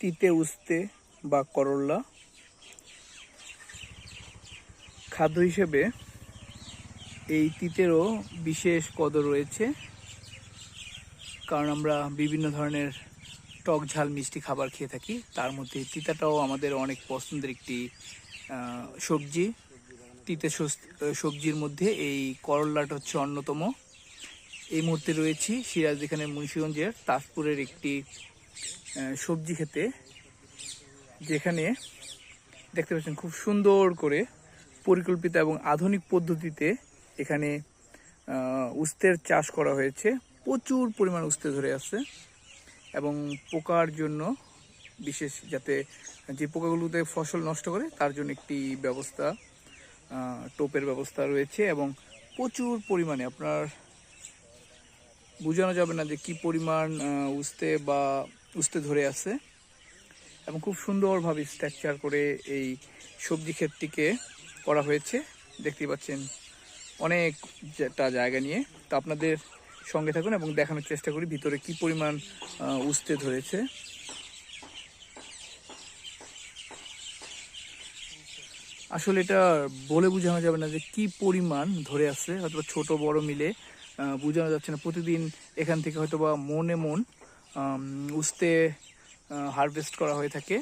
তিতে উস্তে বা করল্লা খাদ্য হিসেবে এই তিতেরও বিশেষ কদর রয়েছে, কারণ আমরা বিভিন্ন ধরনের টক ঝাল মিষ্টি খাবার খেয়ে থাকি। তার মধ্যে তিতাটাও আমাদের অনেক পছন্দের একটি সবজি। তিতে সবজির মধ্যে এই করল্লাটা হচ্ছে অন্যতম। এই মুহূর্তে রয়েছি সিরাজ এখানে মুন্সিগঞ্জের তাজপুরের একটি সবজি খেতে, যেখানে দেখতে পাচ্ছেন খুব সুন্দর করে পরিকল্পিত এবং আধুনিক পদ্ধতিতে এখানে উস্তের চাষ করা হয়েছে। প্রচুর পরিমাণ উস্তে ধরে আছে এবং পোকার জন্য বিশেষ যাতে যে পোকাগুলোতে ফসল নষ্ট করে, তার জন্য একটি ব্যবস্থা টোপের ব্যবস্থা রয়েছে এবং প্রচুর পরিমাণে আপনার বোঝানো যাবে না যে কি পরিমাণ উস্তে বা উস্তে ধরে আছে এবং খুব সুন্দরভাবে স্ট্রাকচার করে এই সবজি ক্ষেতটিকে করা হয়েছে। দেখতেই পাচ্ছেন অনেকটা জায়গা নিয়ে। তো আপনাদের সঙ্গে থাকুন এবং দেখানোর চেষ্টা করি ভিতরে কি পরিমাণ উস্তে ধরেছে। আসলে এটা বলে বোঝানো যাবে না যে কি পরিমাণ ধরে আছে হয়তো ছোট বড় মিলে বোঝানো যাচ্ছে না। প্রতিদিন এখান থেকে হয়তো বা মনে মন উস্তে হারভেস্ট করা হয়ে থাকে।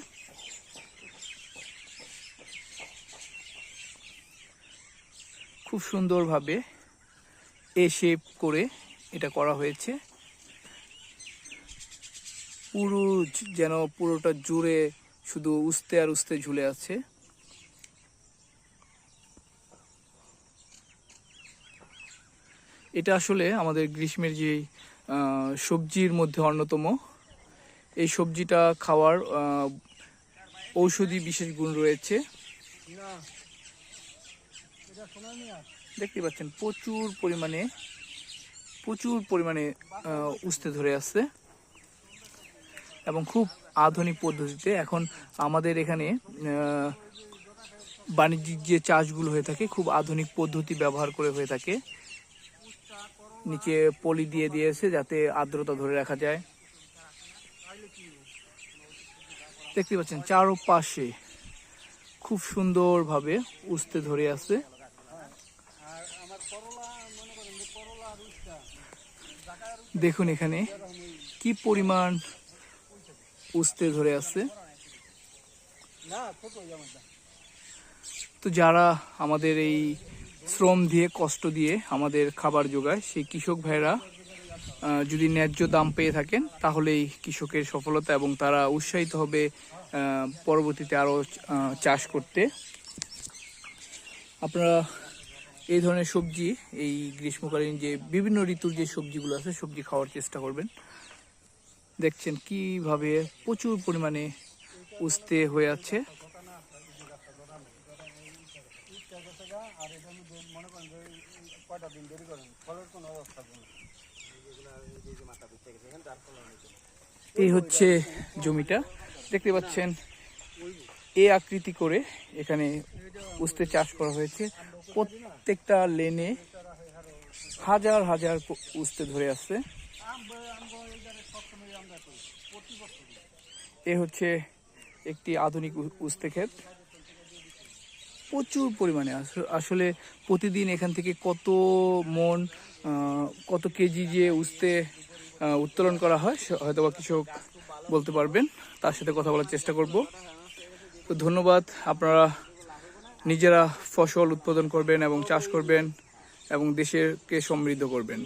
খুব সুন্দরভাবে এ শেপ করে এটা করা হয়েছে। পুরো যেন পুরোটা জুড়ে শুধু উস্তে আর উস্তে ঝুলে আছে। এটা আসলে আমাদের গ্রীষ্মের যে সবজির মধ্যে অন্যতম। এই সবজিটা খাওয়ার ঔষধি বিশেষ গুণ রয়েছে। দেখতে পাচ্ছেন, প্রচুর পরিমাণে প্রচুর পরিমাণে উস্তে ধরে আসছে। এবং খুব আধুনিক পদ্ধতিতে এখন আমাদের এখানে বাণিজ্যিক যে চাষগুলো হয়ে থাকে, খুব আধুনিক পদ্ধতি ব্যবহার করে হয়ে থাকে। নিচে পলি দিয়ে দিয়েছে যাতে আর্দ্রতা ধরে রাখা যায়। দেখতে পাচ্ছেন, চারপাশে খুব সুন্দরভাবে উস্তে ধরে আছে। দেখুন এখানে কি পরিমাণ উস্তে ধরে আছে। তো যারা আমাদের এই শ্রম দিয়ে, কষ্ট দিয়ে আমাদের খাবার যোগায়। সেই কৃষক ভাইরা যদি ন্যায্য দাম পেয়ে থাকেন, তাহলেই কৃষকের সফলতা এবং তারা উৎসাহিত হবে পরবর্তীতে আরও চাষ করতে। আপনারা এই ধরনের সবজি, এই গ্রীষ্মকালীন যে বিভিন্ন ঋতুর যে সবজিগুলো আছে, সবজি খাওয়ার চেষ্টা করবেন। দেখছেন কীভাবে প্রচুর পরিমাণে উস্তে হয়ে আছে। এই হচ্ছে জমিটা। দেখতে পাচ্ছেন, এ আকৃতি করে এখানে উস্তে চাষ করা হয়েছে। প্রত্যেকটা লেনে হাজার হাজার উস্তে ধরে আছে এ হচ্ছে একটি আধুনিক উস্তে ক্ষেত। প্রচুর পরিমাণে। আস- আসলে প্রতিদিন এখান থেকে কত মন কত কেজি যে উস্তে উত্তোলন করা হয় হয়তো বা কৃষক বলতে পারবেন। তার সাথে কথা বলার চেষ্টা করব। তো ধন্যবাদ। আপনারা নিজেরা ফসল উৎপাদন করবেন এবং চাষ করবেন এবং দেশেরকে সমৃদ্ধ করবেন।